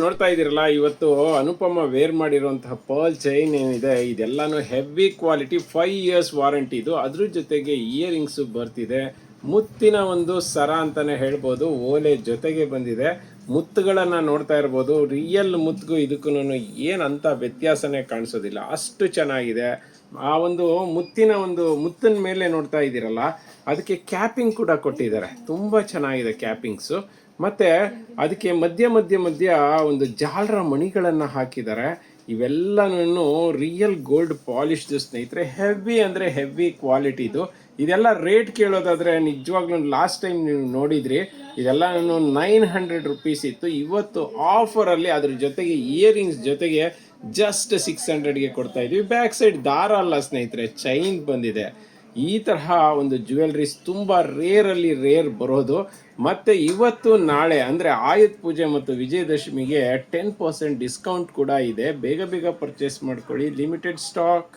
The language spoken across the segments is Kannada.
ನೋಡ್ತಾ ಇದ್ದೀರಲ್ಲ, ಇವತ್ತು ಅನುಪಮ ವೇರ್ ಮಾಡಿರುವಂತಹ ಪರ್ಲ್ ಚೈನ್ ಏನಿದೆ, ಇದೆಲ್ಲಾನು heavy quality five years warranty ಇದು. ಅದ್ರ ಜೊತೆಗೆ ಇಯರಿಂಗ್ಸ್ ಬರ್ತಿದೆ. ಮುತ್ತಿನ ಒಂದು ಸರ ಅಂತಾನೆ ಹೇಳ್ಬೋದು, ಓಲೆ ಜೊತೆಗೆ ಬಂದಿದೆ. ಮುತ್ತುಗಳನ್ನ ನೋಡ್ತಾ ಇರ್ಬೋದು ರಿಯಲ್ ಮುತ್ತಿಗೂ ಇದಕ್ಕೂ ಏನಂತ ವ್ಯತ್ಯಾಸನೇ ಕಾಣಿಸೋದಿಲ್ಲ. ಅಷ್ಟು ಚೆನ್ನಾಗಿದೆ. ಆ ಒಂದು ಮುತ್ತಿನ ಒಂದು ಮುತ್ತಿನ ಮೇಲೆ ನೋಡ್ತಾ ಇದ್ದೀರಲ್ಲ, ಅದಕ್ಕೆ ಕ್ಯಾಪಿಂಗ್ ಕೂಡ ಕೊಟ್ಟಿದ್ದಾರೆ. ತುಂಬ ಚೆನ್ನಾಗಿದೆ ಕ್ಯಾಪಿಂಗ್ಸು ಮತ್ತೆ ಅದಕ್ಕೆ ಮಧ್ಯ ಮಧ್ಯ ಮಧ್ಯ ಒಂದು ಜಾಲರ ಮಣಿಗಳನ್ನು ಹಾಕಿದ್ದಾರೆ ಇವೆಲ್ಲನೂ ರಿಯಲ್ ಗೋಲ್ಡ್ ಪಾಲಿಶ್ಡ್ ಸ್ನೇಹಿತರೆ ಹೆವಿ ಅಂದ್ರೆ ಹೆವಿ ಕ್ವಾಲಿಟಿದು ಇದೆಲ್ಲ ರೇಟ್ ಕೇಳೋದಾದ್ರೆ ನಿಜವಾಗ್ಲೂ ಲಾಸ್ಟ್ ಟೈಮ್ ನೀವು ನೋಡಿದ್ರಿ ಇದೆಲ್ಲ ನೈನ್ ಹಂಡ್ರೆಡ್ ರುಪೀಸ್ ಇತ್ತು. ಇವತ್ತು ಆಫರ್ ಅಲ್ಲಿ ಅದ್ರ ಜೊತೆಗೆ ಇಯರಿಂಗ್ಸ್ ಜೊತೆಗೆ ಜಸ್ಟ್ ಸಿಕ್ಸ್ ಹಂಡ್ರೆಡ್ಗೆ ಕೊಡ್ತಾ ಇದ್ವಿ. ಬ್ಯಾಕ್ ಸೈಡ್ ದಾರ ಅಲ್ಲ ಸ್ನೇಹಿತರೆ ಚೈನ್ ಬಂದಿದೆ. ಈ ತರಹ ಒಂದು ಜ್ಯುವೆಲ್ರೀಸ್ ತುಂಬಾ ರೇರ್ ಅಲ್ಲಿ ರೇರ್ ಬರೋದು. ಮತ್ತೆ ಇವತ್ತು ನಾಳೆ ಅಂದ್ರೆ ಆಯುಧ ಪೂಜೆ ಮತ್ತು ವಿಜಯದಶಮಿಗೆ ಟೆನ್ ಪರ್ಸೆಂಟ್ ಡಿಸ್ಕೌಂಟ್ ಕೂಡ ಇದೆ. ಬೇಗ ಬೇಗ ಪರ್ಚೇಸ್ ಮಾಡ್ಕೊಳ್ಳಿ. ಲಿಮಿಟೆಡ್ ಸ್ಟಾಕ್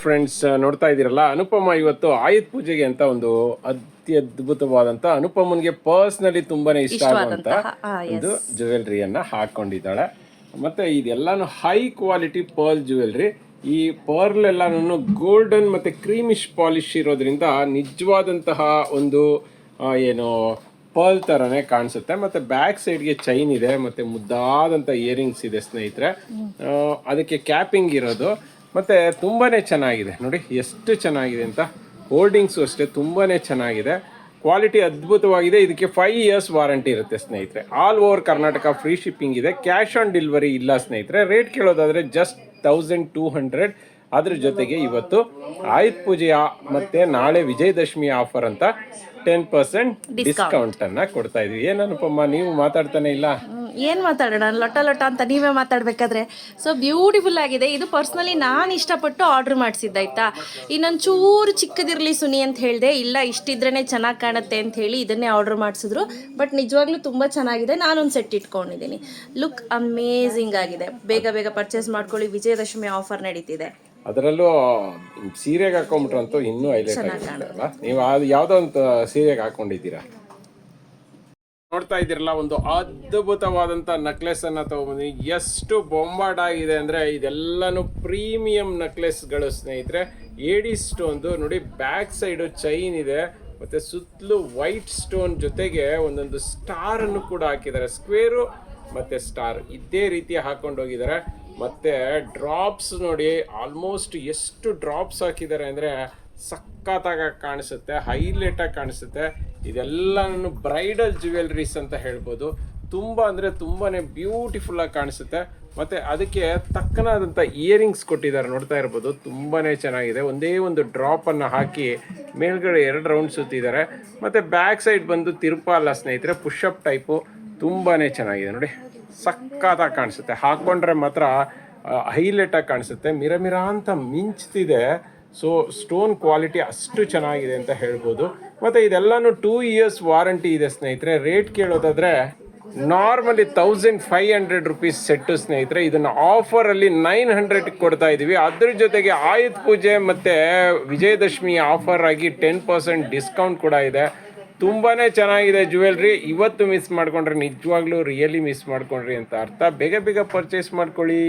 ಫ್ರೆಂಡ್ಸ್ ನೋಡ್ತಾ ಇದ್ದೀರಲ್ಲ ಅನುಪಮ ಇವತ್ತು ಆಯುಧ ಪೂಜೆಗೆ ಅಂತ ಒಂದು ಅತ್ಯದ್ಭುತವಾದಂತ ಅನುಪಮನ್ಗೆ ಪರ್ಸ್ನಲಿ ತುಂಬಾನೇ ಇಷ್ಟ ಆಗುವಂತ ಒಂದು ಜ್ಯುವೆಲ್ರಿಯನ್ನ ಹಾಕೊಂಡಿದ್ದಾಳೆ. ಮತ್ತೆ ಇದೆಲ್ಲಾನು ಹೈ ಕ್ವಾಲಿಟಿ ಪರ್ಲ್ ಜ್ಯುವೆಲ್ರಿ ಈ ಪರ್ಲ್ ಎಲ್ಲಾನು ಗೋಲ್ಡನ್ ಮತ್ತೆ ಕ್ರೀಮಿಶ್ ಪಾಲಿಶ್ ಇರೋದ್ರಿಂದ ನಿಜವಾದಂತಹ ಒಂದು ಏನು ಪರ್ಲ್ ತರನೇ ಕಾಣಿಸುತ್ತೆ. ಮತ್ತೆ ಬ್ಯಾಕ್ ಸೈಡ್ಗೆ ಚೈನ್ ಇದೆ, ಮತ್ತೆ ಮುದ್ದಾದಂತ ಇಯರಿಂಗ್ಸ್ ಇದೆ ಸ್ನೇಹಿತರೆ. ಅದಕ್ಕೆ ಕ್ಯಾಪಿಂಗ್ ಇರೋದು. ಮತ್ತೆ ತುಂಬಾನೇ ಚೆನ್ನಾಗಿದೆ. ನೋಡಿ, ಎಷ್ಟು ಚೆನ್ನಾಗಿದೆ ಅಂತ. ಹೋಲ್ಡಿಂಗ್ಸು ಅಷ್ಟೇ ತುಂಬಾನೇ ಚೆನ್ನಾಗಿದೆ. ಕ್ವಾಲಿಟಿ ಅದ್ಭುತವಾಗಿದೆ. ಇದಕ್ಕೆ ಫೈವ್ ಇಯರ್ಸ್ ವಾರಂಟಿ ಇರುತ್ತೆ ಸ್ನೇಹಿತರೆ. All over Karnataka free shipping ಇದೆ. ಕ್ಯಾಶ್ ಆನ್ ಡೆಲಿವರಿ ಇಲ್ಲ ಸ್ನೇಹಿತರೆ. ರೇಟ್ ಕೇಳೋದಾದ್ರೆ ಜಸ್ಟ್ ತೌಸಂಡ್ ಟೂ ಹಂಡ್ರೆಡ್ ಅದ್ರ ಜೊತೆಗೆ ಇವತ್ತು ಆಯುಧ ಪೂಜೆಯ ಮತ್ತೆ ನಾಳೆ ವಿಜಯದಶಮಿ ಆಫರ್ ಅಂತ ಟೆನ್ ಪರ್ಸೆಂಟ್ ಡಿಸ್ಕೌಂಟ್ ಅನ್ನ ಕೊಡ್ತಾ ಇದೀವಿ. ಏನ್ ಅನುಪಮ್ಮ ನೀವು ಮಾತಾಡ್ತಾನೆ ಇಲ್ಲ? ಏನು ಮಾತಾಡೋಣ? ಲೊಟ್ಟ ಲೊಟ್ಟ ಅಂತ ನೀವೇ ಮಾತಾಡ್ಬೇಕಾದ್ರೆ. ಸೊ ಬ್ಯೂಟಿಫುಲ್ ಆಗಿದೆ. ಇದು ಪರ್ಸ್ನಲಿ ನಾನು ಇಷ್ಟಪಟ್ಟು ಆರ್ಡ್ರ್ ಮಾಡಿಸಿದ್ದಾಯ್ತಾ ಇನ್ನೊಂದು ಚೂರು ಚಿಕ್ಕದಿರಲಿ ಸುನಿ ಅಂತ ಹೇಳಿದೆ ಇಲ್ಲ ಇಷ್ಟಿದ್ರೇ ಚೆನ್ನಾಗಿ ಕಾಣುತ್ತೆ ಅಂತ ಹೇಳಿ ಇದನ್ನೇ ಆರ್ಡ್ರ್ ಮಾಡಿಸಿದ್ರು. ಬಟ್ ನಿಜವಾಗ್ಲೂ ತುಂಬ ಚೆನ್ನಾಗಿದೆ. ನಾನೊಂದು ಸೆಟ್ ಇಟ್ಕೊಂಡಿದ್ದೀನಿ. ಲುಕ್ ಅಮೇಝಿಂಗ್ ಆಗಿದೆ. ಬೇಗ ಬೇಗ ಪರ್ಚೇಸ್ ಮಾಡ್ಕೊಳ್ಳಿ. ವಿಜಯದಶಮಿ ಆಫರ್ ನಡೀತಿದೆ. ಅದರಲ್ಲೂ ಸೀರೆಗೆ ಹಾಕೊಂಡ್ಬಿಟ್ರಂತೂ ಇನ್ನೂ ಹೈಲೈಟ್ ಅಲ್ಲ ನೀವು ಅದು ಯಾವುದೋ ಒಂದು ಸೀರೆಗೆ ಹಾಕೊಂಡಿದ್ದೀರಾ? ನೋಡ್ತಾ ಇದ್ದೀರಲ್ಲ ಒಂದು ಅದ್ಭುತವಾದಂಥ ನೆಕ್ಲೆಸ್ ಅನ್ನ ತಗೊಂಡ್ಬಂದಿ ಎಷ್ಟು ಬೊಂಬಾಡಾಗಿದೆ ಆಗಿದೆ ಇದೆಲ್ಲನೂ ಇದೆಲ್ಲಾನು ಪ್ರೀಮಿಯಂ ನೆಕ್ಲೆಸ್ಗಳು ಸ್ನೇಹಿತರೆ. ಏಡಿ ಸ್ಟೋನ್ದು ನೋಡಿ ಬ್ಯಾಕ್ ಸೈಡು ಚೈನ್ ಇದೆ. ಮತ್ತೆ ಸುತ್ತಲೂ ವೈಟ್ ಸ್ಟೋನ್ ಜೊತೆಗೆ ಒಂದೊಂದು ಸ್ಟಾರನ್ನು ಕೂಡ ಹಾಕಿದ್ದಾರೆ. ಸ್ಕ್ವೇರು ಮತ್ತು ಸ್ಟಾರ್ ಇದೇ ರೀತಿ ಹಾಕೊಂಡು ಹೋಗಿದ್ದಾರೆ ಮತ್ತೆ ಡ್ರಾಪ್ಸ್ ನೋಡಿ ಆಲ್ಮೋಸ್ಟ್ ಎಷ್ಟು ಡ್ರಾಪ್ಸ್ ಹಾಕಿದ್ದಾರೆ ಅಂದ್ರೆ ಸಖತ್ತಾಗಿ ಕಾಣಿಸುತ್ತೆ ಹೈಲೈಟ್ ಆಗಿ ಕಾಣಿಸುತ್ತೆ. ಇದೆಲ್ಲನೂ ಬ್ರೈಡಲ್ ಜ್ಯುವೆಲ್ರೀಸ್ ಅಂತ ಹೇಳ್ಬೋದು. ತುಂಬ ಅಂದ್ರೆ ಬ್ಯೂಟಿಫುಲ್ ಆಗಿ ಕಾಣಿಸುತ್ತೆ. ಮತ್ತೆ ಅದಕ್ಕೆ ತಕ್ಕನಾದಂಥ ಇಯರಿಂಗ್ಸ್ ಕೊಟ್ಟಿದ್ದಾರೆ, ನೋಡ್ತಾ ಇರ್ಬೋದು. ತುಂಬಾನೇ ಚೆನ್ನಾಗಿದೆ. ಒಂದೇ ಒಂದು ಡ್ರಾಪ್ ಅನ್ನ ಹಾಕಿ ಮೇಲ್ಗಡೆ ಎರಡು ರೌಂಡ್ ಸುತ್ತಿದ್ದಾರೆ. ಮತ್ತೆ ಬ್ಯಾಕ್ ಸೈಡ್ ಬಂದು ತಿರುಪಾಲ ಸ್ನೇಹಿತರೆ ಪುಷಪ್ ಟೈಪು ತುಂಬಾನೇ ಚೆನ್ನಾಗಿದೆ. ನೋಡಿ. ಸಖತ್ತಾಗಿ ಕಾಣಿಸುತ್ತೆ. ಹಾಕೊಂಡ್ರೆ ಮಾತ್ರ ಹೈಲೈಟ್ ಆಗಿ ಕಾಣಿಸುತ್ತೆ. ಮಿರ ಮಿರ ಅಂತ ಮಿಂಚ್ತಿದೆ. ಸೊ ಸ್ಟೋನ್ ಕ್ವಾಲಿಟಿ ಅಷ್ಟು ಚೆನ್ನಾಗಿದೆ ಅಂತ ಹೇಳ್ಬೋದು. ಮತ್ತೆ ಇದೆಲ್ಲಾನು ಟೂ ಇಯರ್ಸ್ ವಾರಂಟಿ ಇದೆ ಸ್ನೇಹಿತರೆ. Rate ಕೇಳೋದಾದ್ರೆ normally thousand five hundred rupees set ಸ್ನೇಹಿತರೆ, ಇದನ್ನ ಆಫರ್ ಅಲ್ಲಿ ನೈನ್ ಹಂಡ್ರೆಡ್ ಕೊಡ್ತಾ ಇದೀವಿ. ಅದ್ರ ಜೊತೆಗೆ ಆಯುಧ ಪೂಜೆ ಮತ್ತೆ ವಿಜಯದಶಮಿ ಆಫರ್ ಆಗಿ ಟೆನ್ ಪರ್ಸೆಂಟ್ ಡಿಸ್ಕೌಂಟ್ ಕೂಡ ಇದೆ. ತುಂಬಾನೇ ಚೆನ್ನಾಗಿದೆ ಜ್ಯುವೆಲ್ರಿ ಇವತ್ತು ಮಿಸ್ ಮಾಡ್ಕೊಂಡ್ರೆ ನಿಜವಾಗ್ಲೂ ರಿಯಲಿ ಮಿಸ್ ಮಾಡ್ಕೊಂಡ್ರಿ ಅಂತ ಅರ್ಥ. ಬೇಗ ಬೇಗ ಪರ್ಚೇಸ್ ಮಾಡ್ಕೊಳ್ಳಿ.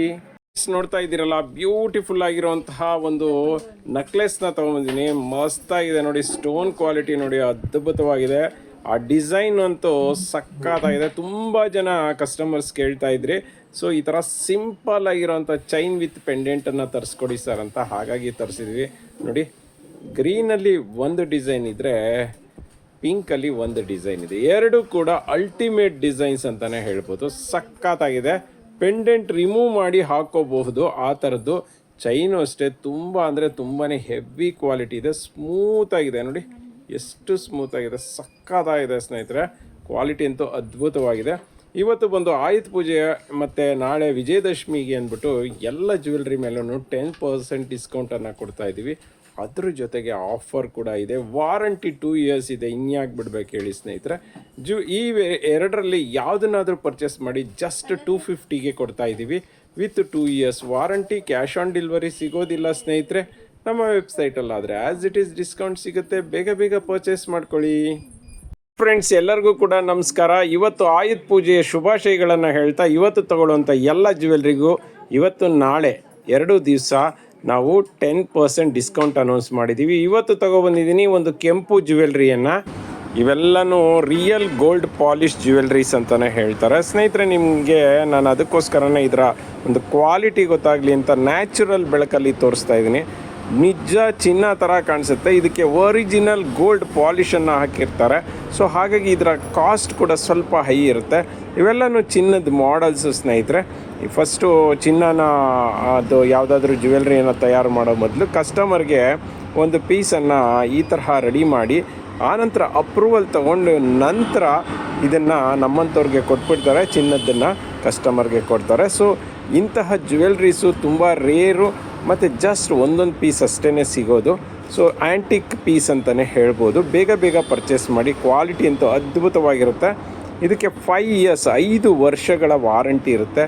ನೋಡ್ತಾ ಇದ್ದೀರಲ್ಲ ಬ್ಯೂಟಿಫುಲ್ ಆಗಿರುವಂತಹ ಒಂದು ನೆಕ್ಲೆಸ್ನ ತಗೊಂಬಂದಿನಿ. ಮಸ್ತ್ ಆಗಿದೆ ನೋಡಿ ಸ್ಟೋನ್ ಕ್ವಾಲಿಟಿ ನೋಡಿ, ಅದ್ಭುತವಾಗಿದೆ. ಆ ಡಿಸೈನ್ ಅಂತೂ ಸಕ್ಕತ್ತಾಗಿದೆ ತುಂಬಾ ಜನ ಕಸ್ಟಮರ್ಸ್ ಕೇಳ್ತಾ ಇದ್ರಿ. ಸೊ ಈ ತರ ಸಿಂಪಲ್ ಆಗಿರುವಂತ ಚೈನ್ ವಿತ್ ಪೆಂಡೆಂಟ್ ಅನ್ನ ತರಿಸ್ಕೊಡಿ ಸರ್ ಅಂತ ಹಾಗಾಗಿ ತರಿಸಿದ್ವಿ. ನೋಡಿ ಗ್ರೀನ್ ಅಲ್ಲಿ ಒಂದು ಡಿಸೈನ್ ಇದ್ರೆ ಪಿಂಕ್ ಅಲ್ಲಿ ಒಂದು ಡಿಸೈನ್ ಇದೆ. ಎರಡು ಕೂಡ ಅಲ್ಟಿಮೇಟ್ ಡಿಸೈನ್ಸ್ ಅಂತಾನೆ ಹೇಳ್ಬೋದು. ಸಖತ್ತಾಗಿದೆ. ಪೆಂಡೆಂಟ್ ರಿಮೂವ್ ಮಾಡಿ ಹಾಕೋಬಹುದು. ಆ ಥರದ್ದು ಚೈನು ಅಷ್ಟೇ. ತುಂಬ ಅಂದರೆ ತುಂಬಾನೇ ಹೆವಿ ಕ್ವಾಲಿಟಿ ಇದೆ. ಸ್ಮೂತ್ ಆಗಿದೆ. ನೋಡಿ, ಎಷ್ಟು ಸ್ಮೂತ್ ಆಗಿದೆ. ಸಕ್ಕತ್ತಾಗಿದೆ ಸ್ನೇಹಿತರೆ. ಕ್ವಾಲಿಟಿ ಅಂತೂ ಅದ್ಭುತವಾಗಿದೆ. ಇವತ್ತು ಬಂದು ಆಯುಧ ಪೂಜೆ ಮತ್ತು ನಾಳೆ ವಿಜಯದಶಮಿಗೆ ಅಂದ್ಬಿಟ್ಟು ಎಲ್ಲ ಜ್ಯುವೆಲ್ರಿ ಮೇಲೂ ಟೆನ್ ಪರ್ಸೆಂಟ್ ಡಿಸ್ಕೌಂಟನ್ನು ಕೊಡ್ತಾ ಇದ್ದೀವಿ. ಅದ್ರ ಜೊತೆಗೆ ಆಫರ್ ಕೂಡ ಇದೆ. ವಾರಂಟಿ ಟೂ ಇಯರ್ಸ್ ಇದೆ. ಇನ್ಯಾಕೆ ಬಿಡ್ಬೇಕು ಹೇಳಿ ಸ್ನೇಹಿತರೆ. ಜು ಈ ಎರಡರಲ್ಲಿ ಯಾವುದನ್ನಾದರೂ ಪರ್ಚೇಸ್ ಮಾಡಿ ಜಸ್ಟ್ ಟೂ ಫಿಫ್ಟಿಗೆ ಕೊಡ್ತಾ ಇದ್ದೀವಿ with two years warranty cash on delivery ಸಿಗೋದಿಲ್ಲ ಸ್ನೇಹಿತರೆ. ನಮ್ಮ ವೆಬ್ಸೈಟಲ್ಲಾದರೆ ಆ್ಯಸ್ ಇಟ್ ಈಸ್ ಡಿಸ್ಕೌಂಟ್ ಸಿಗುತ್ತೆ. ಬೇಗ ಬೇಗ ಪರ್ಚೇಸ್ ಮಾಡ್ಕೊಳ್ಳಿ. ಫ್ರೆಂಡ್ಸ್ ಎಲ್ಲರಿಗೂ ಕೂಡ ನಮಸ್ಕಾರ. ಇವತ್ತು ಆಯುಧ ಪೂಜೆಯ ಶುಭಾಶಯಗಳನ್ನು ಹೇಳ್ತಾ ಇವತ್ತು ತಗೊಳ್ಳುವಂಥ ಎಲ್ಲ ಜ್ಯುವೆಲ್ರಿಗೂ ಇವತ್ತು ನಾಳೆ ಎರಡು ದಿವಸ ನಾವು ಟೆನ್ ಪರ್ಸೆಂಟ್ ಡಿಸ್ಕೌಂಟ್ ಅನೌನ್ಸ್ ಮಾಡಿದ್ದೀವಿ ಇವತ್ತು ತಗೊಬಂದಿದ್ದೀನಿ ಒಂದು ಕೆಂಪು ಜ್ಯುವೆಲ್ರಿಯನ್ನು ಇವೆಲ್ಲನೂ ರಿಯಲ್ ಗೋಲ್ಡ್ ಪಾಲಿಶ್ ಜ್ಯುವೆಲ್ರೀಸ್ ಅಂತಲೇ ಹೇಳ್ತಾರೆ. ಸ್ನೇಹಿತರೆ, ನಿಮಗೆ ನಾನು ಅದಕ್ಕೋಸ್ಕರನೇ ಇದರ ಒಂದು ಕ್ವಾಲಿಟಿ ಗೊತ್ತಾಗಲಿ ಅಂತ ನ್ಯಾಚುರಲ್ ಬೆಳಕಲ್ಲಿ ತೋರಿಸ್ತಾ ಇದ್ದೀನಿ. ನಿಜ ಚಿನ್ನ ಥರ ಕಾಣಿಸುತ್ತೆ. ಇದಕ್ಕೆ ಒರಿಜಿನಲ್ ಗೋಲ್ಡ್ ಪಾಲಿಷನ್ನು ಹಾಕಿರ್ತಾರೆ. ಸೊ ಹಾಗಾಗಿ ಇದರ ಕಾಸ್ಟ್ ಕೂಡ ಸ್ವಲ್ಪ ಹೈ ಇರುತ್ತೆ. ಇವೆಲ್ಲನೂ ಚಿನ್ನದ ಮಾಡಲ್ಸು ಸ್ನೇಹಿತರೆ. ಈ ಫಸ್ಟು ಚಿನ್ನನ, ಅದು ಯಾವುದಾದ್ರೂ ಜ್ಯುವೆಲ್ರಿಯನ್ನು ತಯಾರು ಮಾಡೋ ಮೊದಲು ಕಸ್ಟಮರ್ಗೆ ಒಂದು ಪೀಸನ್ನು ಈ ತರಹ ರೆಡಿ ಮಾಡಿ, ಆನಂತರ ಅಪ್ರೂವಲ್ ತೊಗೊಂಡು ನಂತರ ಇದನ್ನು ನಮ್ಮಂಥವ್ರಿಗೆ ಕೊಟ್ಬಿಡ್ತಾರೆ, ಚಿನ್ನದನ್ನು ಕಸ್ಟಮರ್ಗೆ ಕೊಡ್ತಾರೆ. ಸೊ ಇಂತಹ ಜ್ಯುವೆಲ್ರೀಸು ತುಂಬ ರೇರು ಮತ್ತು ಜಸ್ಟ್ ಒಂದೊಂದು ಪೀಸ್ ಅಷ್ಟೇ ಸಿಗೋದು. ಸೊ ಆ್ಯಂಟಿಕ್ ಪೀಸ್ ಅಂತಲೇ ಹೇಳ್ಬೋದು. ಬೇಗ ಬೇಗ ಪರ್ಚೇಸ್ ಮಾಡಿ ಕ್ವಾಲಿಟಿ ಅಂತೂ ಅದ್ಭುತವಾಗಿರುತ್ತೆ. ಇದಕ್ಕೆ ಫೈವ್ ಇಯರ್ಸ್ ಐದು ವರ್ಷಗಳ ವಾರಂಟಿ ಇರುತ್ತೆ.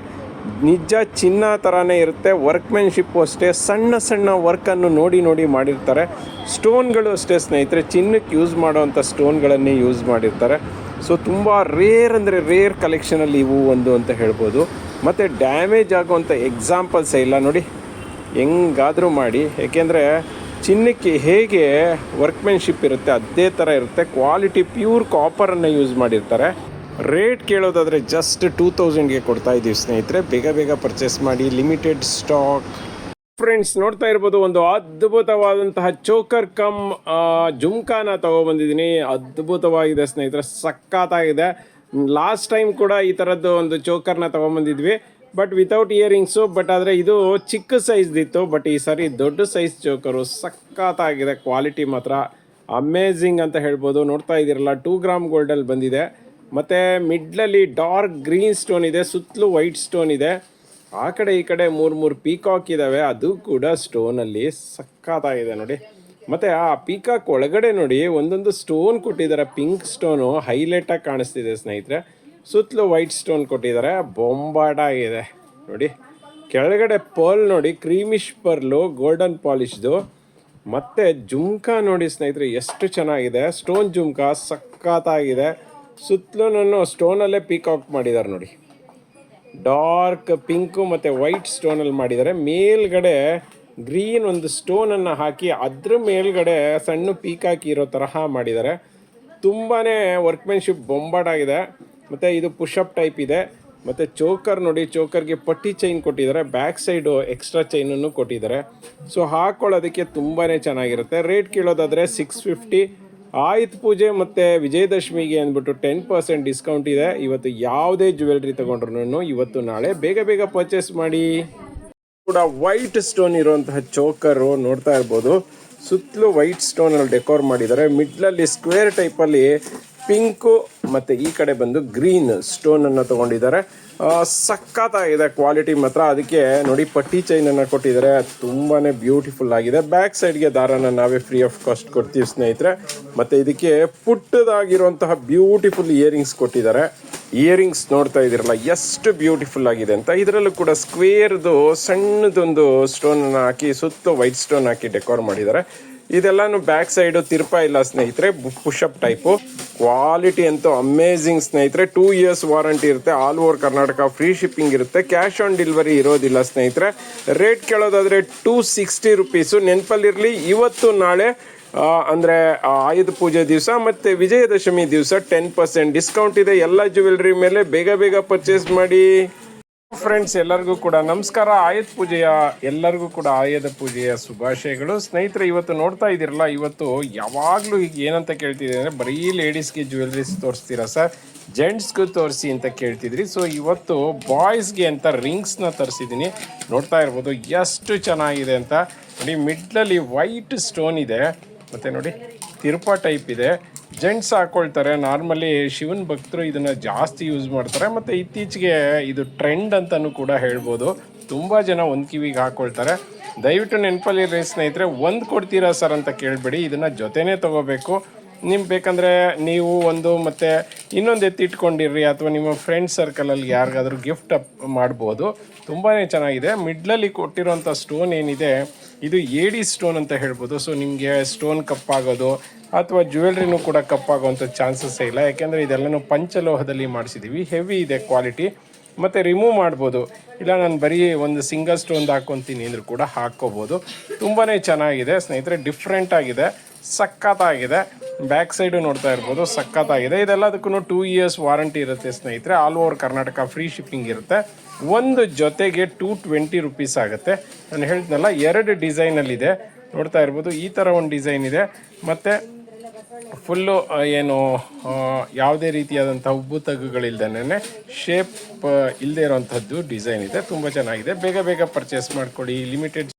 ನಿಜ ಚಿನ್ನ ಥರನೇ ಇರುತ್ತೆ. ವರ್ಕ್ಮೆನ್ಶಿಪ್ಪು ಅಷ್ಟೇ. ಸಣ್ಣ ಸಣ್ಣ ವರ್ಕನ್ನು ನೋಡಿ ನೋಡಿ ಮಾಡಿರ್ತಾರೆ. ಸ್ಟೋನ್ಗಳು ಅಷ್ಟೇ ಸ್ನೇಹಿತರೆ. ಚಿನ್ನಕ್ಕೆ ಯೂಸ್ ಮಾಡುವಂಥ ಸ್ಟೋನ್ಗಳನ್ನೇ ಯೂಸ್ ಮಾಡಿರ್ತಾರೆ. ಸೊ ತುಂಬ ರೇರ್ ಅಂದರೆ ರೇರ್ ಕಲೆಕ್ಷನಲ್ಲಿ ಇವು ಒಂದು ಅಂತ ಹೇಳ್ಬೋದು. ಮತ್ತು ಡ್ಯಾಮೇಜ್ ಆಗುವಂಥ ಎಕ್ಸಾಂಪಲ್ಸೇ ಇಲ್ಲ ನೋಡಿ. ಹೆಂಗಾದರೂ ಮಾಡಿ. ಏಕೆಂದರೆ ಚಿನ್ನಕ್ಕೆ ಹೇಗೆ ವರ್ಕ್ಮೆನ್ಶಿಪ್ ಇರುತ್ತೆ, ಅದೇ ಥರ ಇರುತ್ತೆ. ಕ್ವಾಲಿಟಿ ಪ್ಯೂರ್ ಕಾಪರನ್ನು ಯೂಸ್ ಮಾಡಿರ್ತಾರೆ. ರೇಟ್ ಕೇಳೋದಾದರೆ ಜಸ್ಟ್ ಟೂ ತೌಸಂಡ್ಗೆ ಕೊಡ್ತಾ ಇದ್ದೀವಿ ಸ್ನೇಹಿತರೆ. ಬೇಗ ಬೇಗ ಪರ್ಚೇಸ್ ಮಾಡಿ ಲಿಮಿಟೆಡ್ ಸ್ಟಾಕ್ ಫ್ರೆಂಡ್ಸ್ ನೋಡ್ತಾ ಇರ್ಬೋದು, ಒಂದು ಅದ್ಭುತವಾದಂತಹ ಚೋಕರ್ ಕಮ್ ಜುಮ್ಕಾನ ತಗೊಬಂದಿದ್ದೀನಿ. ಅದ್ಭುತವಾಗಿದೆ ಸ್ನೇಹಿತರೆ, ಸಖತ್ತಾಗಿದೆ. ಲಾಸ್ಟ್ ಟೈಮ್ ಕೂಡ ಈ ಥರದ್ದು ಒಂದು ಚೋಕರ್ನ ತೊಗೊಂಬಂದಿದ್ವಿ. ಬಟ್ ವಿತೌಟ್ ಇಯರಿಂಗ್ಸು ಬಟ್ ಆದರೆ ಇದು ಚಿಕ್ಕ ಸೈಜ್ದಿತ್ತು ಬಟ್ ಈ ಸರಿ ದೊಡ್ಡ ಸೈಜ್ ಚೋಕರು ಸಖತ್ತಾಗಿದೆ ಕ್ವಾಲಿಟಿ ಮಾತ್ರ. ಅಮೇಝಿಂಗ್ ಅಂತ ಹೇಳ್ಬೋದು. ನೋಡ್ತಾ ಇದ್ದೀರಲ್ಲ ಟೂ ಗ್ರಾಮ್ ಗೋಲ್ಡಲ್ಲಿ ಬಂದಿದೆ. ಮತ್ತು ಮಿಡ್ಲಲ್ಲಿ ಡಾರ್ಕ್ ಗ್ರೀನ್ ಸ್ಟೋನ್ ಇದೆ, ಸುತ್ತಲೂ ವೈಟ್ ಸ್ಟೋನ್ ಇದೆ. ಆ ಕಡೆ ಈ ಕಡೆ ಮೂರು ಮೂರು ಪೀಕಾಕ್ ಇದ್ದಾವೆ ಅದು ಕೂಡ ಸ್ಟೋನಲ್ಲಿ ಸಕ್ಕತ್ತಾಗಿದೆ ನೋಡಿ. ಮತ್ತು ಆ ಪೀಕಾಕ್ ಒಳಗಡೆ ನೋಡಿ, ಒಂದೊಂದು ಸ್ಟೋನ್ ಕೊಟ್ಟಿದ್ದಾರೆ, ಪಿಂಕ್ ಸ್ಟೋನು ಹೈಲೈಟಾಗಿ ಕಾಣಿಸ್ತಿದೆ ಸ್ನೇಹಿತರೆ. ಸುತ್ತಲೂ ವೈಟ್ ಸ್ಟೋನ್ ಕೊಟ್ಟಿದ್ದಾರೆ, ಬೊಂಬಾಟ ಆಗಿದೆ ನೋಡಿ. ಕೆಳಗಡೆ ಪರ್ಲ್ ನೋಡಿ, ಕ್ರೀಮಿಶ್ ಪರ್ಲು, ಗೋಲ್ಡನ್ ಪಾಲಿಶ್ದು. ಮತ್ತು ಜುಮ್ಕಾ ನೋಡಿ ಸ್ನೇಹಿತರೆ, ಎಷ್ಟು ಚೆನ್ನಾಗಿದೆ, ಸ್ಟೋನ್ ಜುಮ್ಕಾ ಸಖತ್ತಾಗಿದೆ. ಸುತ್ತಲೂ ಸ್ಟೋನಲ್ಲೇ ಪೀಕಾಕ್ ಮಾಡಿದ್ದಾರೆ ನೋಡಿ. ಡಾರ್ಕ್ ಪಿಂಕು ಮತ್ತು ವೈಟ್ ಸ್ಟೋನಲ್ಲಿ ಮಾಡಿದ್ದಾರೆ ಮೇಲ್ಗಡೆ ಗ್ರೀನ್ ಒಂದು ಸ್ಟೋನನ್ನು ಹಾಕಿ ಅದ್ರ ಮೇಲ್ಗಡೆ ಸಣ್ಣ ಪೀಕಾಕಿ ಇರೋ ತರಹ ಮಾಡಿದ್ದಾರೆ ತುಂಬಾ ವರ್ಕ್ಮೆನ್ಶಿಪ್ ಬೊಂಬಾಟಾಗಿದೆ ಮತ್ತು ಇದು ಪುಷಪ್ ಟೈಪ್ ಇದೆ. ಮತ್ತು ಚೋಕರ್ ನೋಡಿ ಚೋಕರ್ಗೆ ಪಟ್ಟಿ ಚೈನ್ ಕೊಟ್ಟಿದ್ದಾರೆ. ಬ್ಯಾಕ್ ಸೈಡು ಎಕ್ಸ್ಟ್ರಾ ಚೈನನ್ನು ಕೊಟ್ಟಿದ್ದಾರೆ. ಸೊ ಹಾಕ್ಕೊಳ್ಳೋದಕ್ಕೆ ತುಂಬಾ ಚೆನ್ನಾಗಿರುತ್ತೆ. ರೇಟ್ ಕೇಳೋದಾದರೆ ಸಿಕ್ಸ್ ಫಿಫ್ಟಿ ಆಯುಧ ಪೂಜೆ ಮತ್ತು ವಿಜಯದಶಮಿಗೆ ಅಂದ್ಬಿಟ್ಟು ಟೆನ್ ಪರ್ಸೆಂಟ್ ಡಿಸ್ಕೌಂಟ್ ಇದೆ. ಇವತ್ತು ಯಾವುದೇ ಜ್ಯುವೆಲ್ರಿ ತೊಗೊಂಡ್ರು ಇವತ್ತು ನಾಳೆ ಬೇಗ ಬೇಗ ಪರ್ಚೇಸ್ ಮಾಡಿ. ಕೂಡ ವೈಟ್ ಸ್ಟೋನ್ ಇರುವಂತಹ ಚೋಕರು ನೋಡ್ತಾ ಇರ್ಬೋದು. ಸುತ್ತಲೂ ವೈಟ್ ಸ್ಟೋನಲ್ಲಿ ಡೆಕೋರ್ ಮಾಡಿದ್ದಾರೆ. ಮಿಡ್ಲಲ್ಲಿ ಸ್ಕ್ವೇರ್ ಟೈಪಲ್ಲಿ ಪಿಂಕು ಮತ್ತು ಈ ಕಡೆ ಬಂದು ಗ್ರೀನ್ ಸ್ಟೋನನ್ನು ತೊಗೊಂಡಿದ್ದಾರೆ. ತಗೊಂಡಿದ್ದಾರೆ ಸಖತ್ತಾಗಿದೆ ಕ್ವಾಲಿಟಿ ಮಾತ್ರ. ಅದಕ್ಕೆ ನೋಡಿ ಪಟ್ಟಿ ಚೈನನ್ನು ಕೊಟ್ಟಿದ್ದಾರೆ. ತುಂಬಾ ಬ್ಯೂಟಿಫುಲ್ ಆಗಿದೆ. ಬ್ಯಾಕ್ ಸೈಡ್ಗೆ ದಾರನ ನಾವೇ ಫ್ರೀ ಆಫ್ ಕಾಸ್ಟ್ ಕೊಡ್ತೀವಿ ಸ್ನೇಹಿತರೆ. ಮತ್ತು ಇದಕ್ಕೆ ಪುಟ್ಟದಾಗಿರುವಂತಹ ಬ್ಯೂಟಿಫುಲ್ ಇಯರಿಂಗ್ಸ್ ಕೊಟ್ಟಿದ್ದಾರೆ. ಇಯರಿಂಗ್ಸ್ ನೋಡ್ತಾ ಇದ್ದೀರಲ್ಲ, ಎಷ್ಟು ಬ್ಯೂಟಿಫುಲ್ ಆಗಿದೆ ಅಂತ. ಇದರಲ್ಲೂ ಕೂಡ ಸ್ಕ್ವೇರ್ದು ಸಣ್ಣದೊಂದು ಸ್ಟೋನನ್ನು ಹಾಕಿ, ಸುತ್ತ ವೈಟ್ ಸ್ಟೋನ್ ಹಾಕಿ ಡೆಕೋರ್ ಮಾಡಿದ್ದಾರೆ. ಇದೆಲ್ಲಾನು ಬ್ಯಾಕ್ ಸೈಡು ತಿರ್ಪ ಇಲ್ಲ ಸ್ನೇಹಿತರೆ ಪುಷಪ್ ಟೈಪು ಕ್ವಾಲಿಟಿ ಅಂತೂ ಅಮೇಝಿಂಗ್ ಸ್ನೇಹಿತರೆ. ಟೂ ಇಯರ್ಸ್ ವಾರಂಟಿ ಇರುತ್ತೆ all over Karnataka free shipping ಇರುತ್ತೆ. ಕ್ಯಾಶ್ ಆನ್ ಡೆಲಿವರಿ ಇರೋದಿಲ್ಲ ಸ್ನೇಹಿತರೆ. ರೇಟ್ ಕೇಳೋದಾದ್ರೆ ಟೂ ಸಿಕ್ಸ್ಟಿ ರುಪೀಸು ನೆನಪಲ್ಲಿರಲಿ, ಇವತ್ತು ನಾಳೆ ಅಂದ್ರೆ ಆಯುಧ ಪೂಜೆ ದಿವಸ ಮತ್ತೆ ವಿಜಯದಶಮಿ ದಿವಸ ಟೆನ್ ಪರ್ಸೆಂಟ್ ಡಿಸ್ಕೌಂಟ್ ಇದೆ. ಎಲ್ಲ ಜ್ಯುವೆಲ್ರಿ ಮೇಲೆ ಬೇಗ ಬೇಗ ಪರ್ಚೇಸ್ ಮಾಡಿ. ಫ್ರೆಂಡ್ಸ್ ಎಲ್ಲರಿಗೂ ಕೂಡ ನಮಸ್ಕಾರ. ಆಯುಧ ಪೂಜೆಯ ಎಲ್ಲರಿಗೂ ಕೂಡ ಆಯುಧ ಪೂಜೆಯ ಶುಭಾಶಯಗಳು. ಸ್ನೇಹಿತರೆ, ಇವತ್ತು ನೋಡ್ತಾ ಇದ್ದೀರಲ್ಲ, ಇವತ್ತು ಯಾವಾಗಲೂ ಈಗ ಏನಂತ ಕೇಳ್ತಿದ್ದೀರಿ ಅಂದರೆ ಬರೀ ಲೇಡೀಸ್ಗೆ ಜ್ಯುವೆಲ್ರೀಸ್ ತೋರಿಸ್ತೀರಾ ಸರ್? ಜೆಂಟ್ಸ್ಗೂ ತೋರಿಸಿ ಅಂತ ಕೇಳ್ತಿದ್ರಿ. ಸೊ ಇವತ್ತು ಬಾಯ್ಸ್ಗೆ ಅಂತ ರಿಂಗ್ಸ್ನ ತರಿಸಿದ್ದೀನಿ. ನೋಡ್ತಾ ಇರ್ಬೋದು, ಎಷ್ಟು ಚೆನ್ನಾಗಿದೆ ಅಂತ. ನೋಡಿ ಮಿಡ್ಲಲ್ಲಿ ವೈಟ್ ಸ್ಟೋನ್ ಇದೆ. ಮತ್ತು ನೋಡಿ, ತಿರುಪ ಟೈಪ್ ಇದೆ. ಜೆಂಟ್ಸ್ ಹಾಕೊಳ್ತಾರೆ. ನಾರ್ಮಲಿ ಶಿವನ್ ಭಕ್ತರು ಇದನ್ನ ಜಾಸ್ತಿ ಯೂಸ್ ಮಾಡ್ತಾರೆ. ಮತ್ತು ಇತ್ತೀಚೆಗೆ ಇದು ಟ್ರೆಂಡ್ ಅಂತಲೂ ಕೂಡ ಹೇಳ್ಬೋದು. ತುಂಬ ಜನ ಒಂದು ಕಿವಿಗೆ ಹಾಕೊಳ್ತಾರೆ. ದಯವಿಟ್ಟು ನೆನಪಲ್ಲಿ ಸ್ನೇಹಿತರೆ, ಒಂದು ಕೊಡ್ತೀರಾ ಸರ್ ಅಂತ ಕೇಳಬೇಡಿ. ಇದನ್ನ ಜೊತೆನೇ ತಗೋಬೇಕು. ನಿಮ್ಗೆ ಬೇಕಂದರೆ ನೀವು ಒಂದು ಮತ್ತು ಇನ್ನೊಂದು ಎತ್ತಿಟ್ಕೊಂಡಿರ್ರಿ ಅಥವಾ ನಿಮ್ಮ ಫ್ರೆಂಡ್ ಸರ್ಕಲಲ್ಲಿ ಯಾರಿಗಾದ್ರೂ ಗಿಫ್ಟ್ ಅಪ್ ಮಾಡ್ಬೋದು. ತುಂಬಾ ಚೆನ್ನಾಗಿದೆ. ಮಿಡ್ಲಲ್ಲಿ ಕೊಟ್ಟಿರೋಂಥ ಸ್ಟೋನ್ ಏನಿದೆ, ಇದು ಏಡಿ ಸ್ಟೋನ್ ಅಂತ ಹೇಳ್ಬೋದು. ಸೊ ನಿಮಗೆ ಸ್ಟೋನ್ ಕಪ್ಪಾಗೋದು ಅಥವಾ ಜ್ಯುವೆಲ್ರಿನೂ ಕೂಡ ಕಪ್ಪಾಗುವಂಥ ಚಾನ್ಸಸ್ಸೇ ಇಲ್ಲ. ಯಾಕೆಂದರೆ ಇದೆಲ್ಲನೂ ಪಂಚಲೋಹದಲ್ಲಿ ಮಾಡಿಸಿದ್ದೀವಿ ಹೆವಿ ಇದೆ ಕ್ವಾಲಿಟಿ ಮತ್ತು ರಿಮೂವ್ ಮಾಡ್ಬೋದು. ಇಲ್ಲ, ನಾನು ಬರೀ ಒಂದು ಸಿಂಗಲ್ ಸ್ಟೋನ್ ಹಾಕ್ಕೊತೀನಿ ಅಂದರೂ ಕೂಡ ಹಾಕ್ಕೋಬೋದು. ತುಂಬಾ ಚೆನ್ನಾಗಿದೆ. ಸ್ನೇಹಿತರೆ ಡಿಫ್ರೆಂಟ್ ಆಗಿದೆ. ಸಖತ್ತಾಗಿದೆ. ಬ್ಯಾಕ್ ಸೈಡು ನೋಡ್ತಾ ಇರ್ಬೋದು, ಸಖತ್ತಾಗಿದೆ. ಇದೆಲ್ಲದಕ್ಕೂ ಟೂ ಇಯರ್ಸ್ ವಾರಂಟಿ ಇರುತ್ತೆ ಸ್ನೇಹಿತರೆ. All over Karnataka free shipping ಇರುತ್ತೆ. ಒಂದು ಜೊತೆಗೆ ಟೂ ಟ್ವೆಂಟಿ ರುಪೀಸ್ ಆಗುತ್ತೆ. ನಾನು ಹೇಳಿದ್ನಲ್ಲ, ಎರಡು ಡಿಸೈನಲ್ಲಿದೆ ನೋಡ್ತಾ ಇರ್ಬೋದು, ಈ ಥರ ಒಂದು ಡಿಸೈನ್ ಇದೆ. ಮತ್ತು ಫುಲ್ಲು ಏನು ಯಾವುದೇ ರೀತಿಯಾದಂಥ ಉಬ್ಬು ತಗ್ಗುಗಳಿಲ್ದೇ ಶೇಪ್ ಇಲ್ಲದೆ ಇರೋವಂಥದ್ದು ಡಿಸೈನ್ ಇದೆ. ತುಂಬ ಚೆನ್ನಾಗಿದೆ. ಬೇಗ ಬೇಗ ಪರ್ಚೇಸ್ ಮಾಡಿಕೊಡಿ. ಲಿಮಿಟೆಡ್